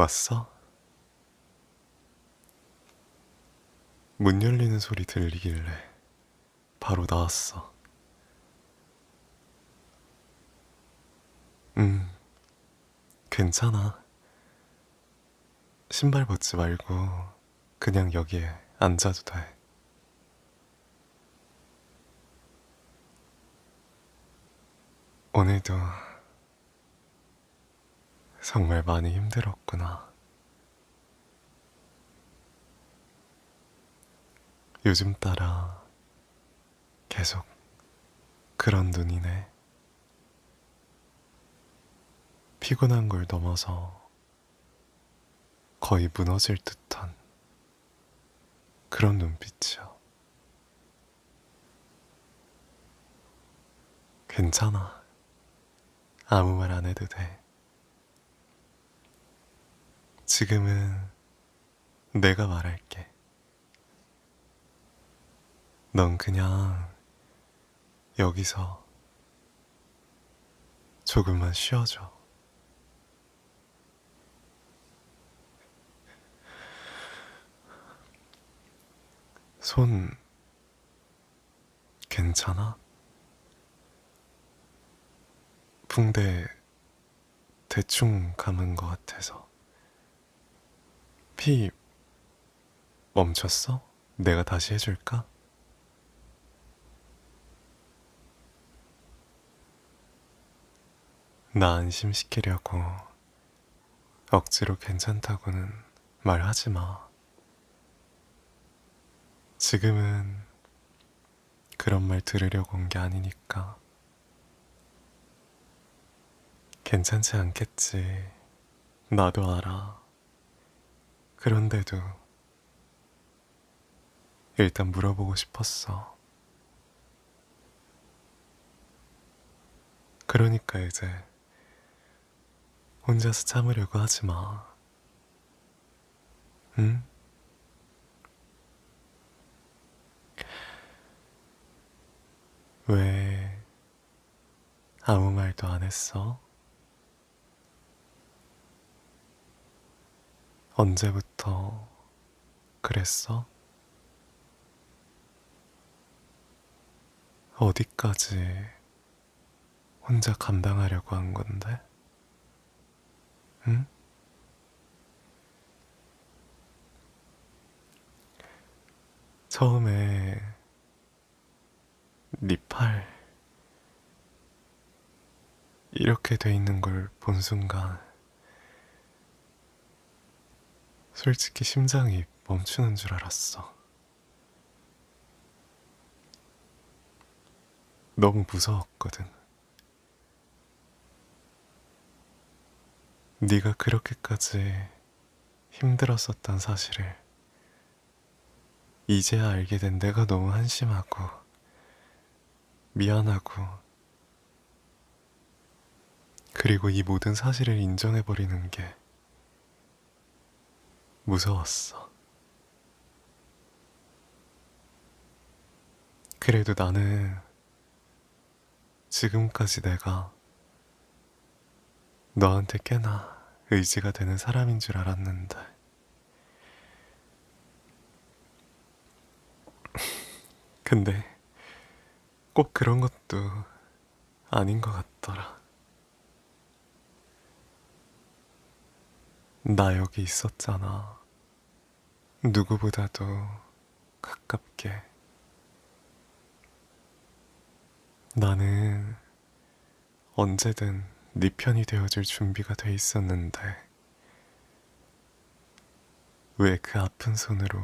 왔어? 문 열리는 소리 들리길래 바로 나왔어. 음, 괜찮아. 신발 벗지 말고 그냥 여기에 앉아도 돼. 오늘도 정말 많이 힘들었구나. 요즘 따라 계속 그런 눈이네. 피곤한 걸 넘어서 거의 무너질 듯한 그런 눈빛이야. 괜찮아. 아무 말 안 해도 돼. 지금은 내가 말할게. 넌 그냥 여기서 조금만 쉬어줘. 손 괜찮아? 붕대 대충 감은 것 같아서. 피 멈췄어? 내가 다시 해줄까? 나 안심시키려고 억지로 괜찮다고는 말하지 마. 지금은 그런 말 들으려고 온 게 아니니까. 괜찮지 않겠지. 나도 알아. 그런데도 일단 물어보고 싶었어. 그러니까 이제 혼자서 참으려고 하지 마. 응? 왜 아무 말도 안 했어? 언제부터 그랬어? 어디까지 혼자 감당하려고 한 건데? 응? 처음에 네 팔 이렇게 돼 있는 걸 본 순간 솔직히 심장이 멈추는 줄 알았어. 너무 무서웠거든. 네가 그렇게까지 힘들었었단 사실을 이제야 알게 된 내가 너무 한심하고 미안하고 그리고 이 모든 사실을 인정해버리는 게 무서웠어. 그래도 나는 지금까지 내가 너한테 꽤나 의지가 되는 사람인 줄 알았는데. 근데 꼭 그런 것도 아닌 것 같더라. 나 여기 있었잖아. 누구보다도 가깝게. 나는 언제든 네 편이 되어줄 준비가 돼 있었는데 왜 그 아픈 손으로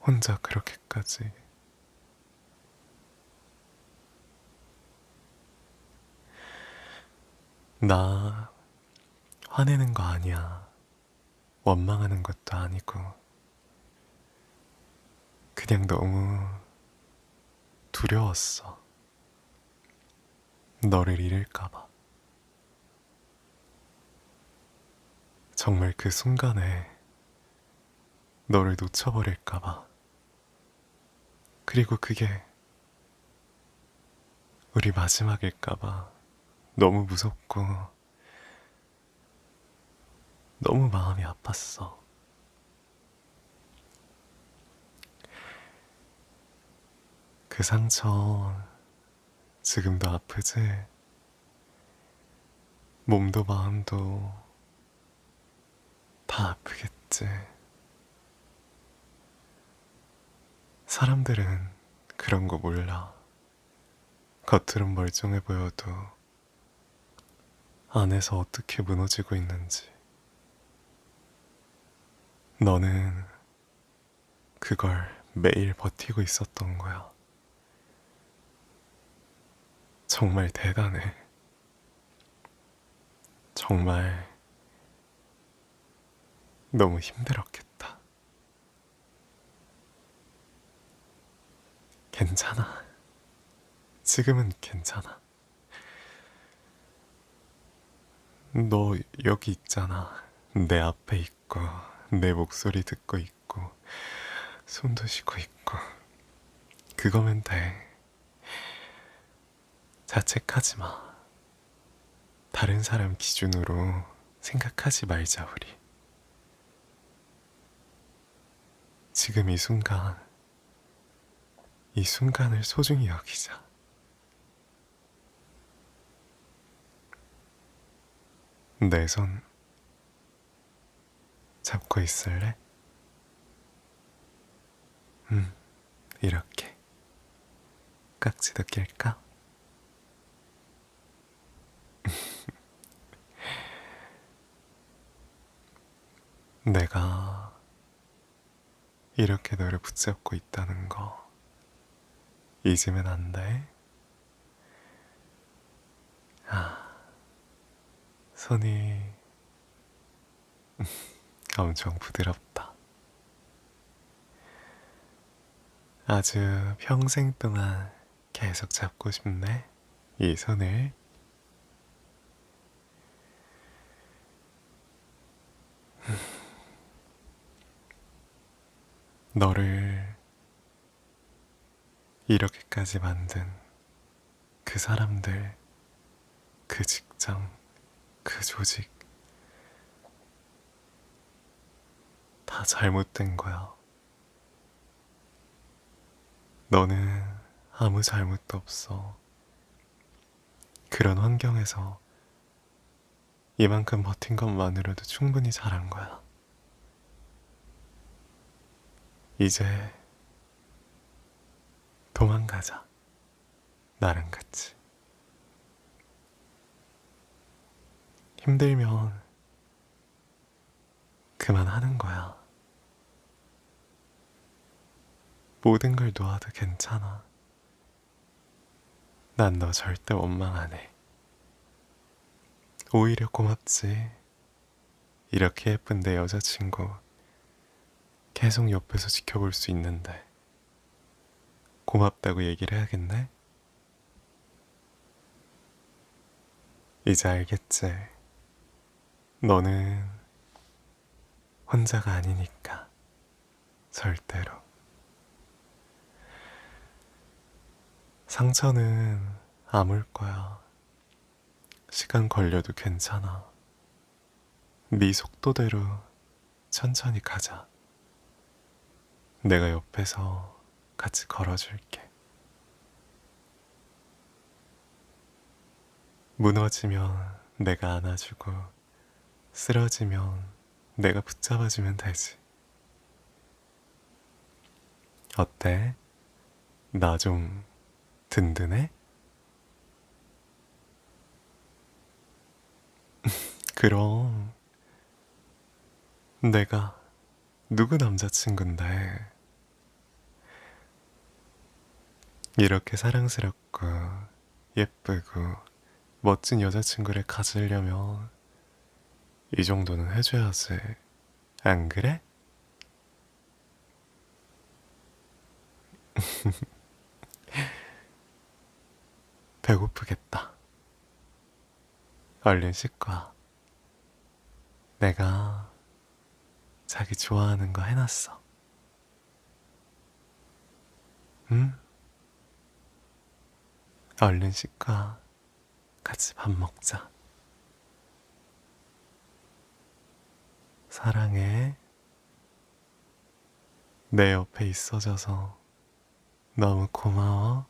혼자 그렇게까지 나 화내는 거 아니야. 원망하는 것도 아니고 그냥 너무 두려웠어. 너를 잃을까봐. 정말 그 순간에 너를 놓쳐버릴까봐. 그리고 그게 우리 마지막일까봐 너무 무섭고 너무 마음이 아팠어. 그 상처 지금도 아프지? 몸도 마음도 다 아프겠지. 사람들은 그런 거 몰라. 겉으론 멀쩡해 보여도 안에서 어떻게 무너지고 있는지. 너는 그걸 매일 버티고 있었던 거야. 정말 대단해. 정말 너무 힘들었겠다. 괜찮아. 지금은 괜찮아. 너 여기 있잖아. 내 앞에 있고, 내 목소리 듣고 있고, 숨도 쉬고 있고. 그거면 돼. 자책하지 마. 다른 사람 기준으로 생각하지 말자, 우리. 지금 이 순간, 이 순간을 소중히 여기자. 내손 잡고 있을래? 음, 이렇게. 깍지도 낄까? 내가 이렇게 너를 붙잡고 있다는 거 잊으면 안 돼. 아, 손이 엄청 부드럽다. 아주 평생 동안 계속 잡고 싶네. 이 손을. 너를 이렇게까지 만든 그 사람들, 그 직장, 그 조직, 다 잘못된 거야. 너는 아무 잘못도 없어. 그런 환경에서 이만큼 버틴 것만으로도 충분히 잘한 거야. 이제 도망가자. 나랑 같이. 힘들면 그만하는 거야. 모든 걸 놓아도 괜찮아. 난 너 절대 원망 안 해. 오히려 고맙지. 이렇게 예쁜 내 여자친구 계속 옆에서 지켜볼 수 있는데 고맙다고 얘기를 해야겠네? 이제 알겠지. 너는 혼자가 아니니까 절대로. 상처는 아물 거야. 시간 걸려도 괜찮아. 네 속도대로 천천히 가자. 내가 옆에서 같이 걸어줄게. 무너지면 내가 안아주고, 쓰러지면 내가 붙잡아주면 되지. 어때? 나 좀 든든해? 그럼 내가 누구 남자친구인데 이렇게 사랑스럽고 예쁘고 멋진 여자친구를 가지려면 이 정도는 해줘야지. 안 그래? 배고프겠다. 얼른 씻고 와. 내가 자기 좋아하는 거 해놨어. 응? 얼른 씻고 와. 같이 밥 먹자. 사랑해. 내 옆에 있어줘서 너무 고마워.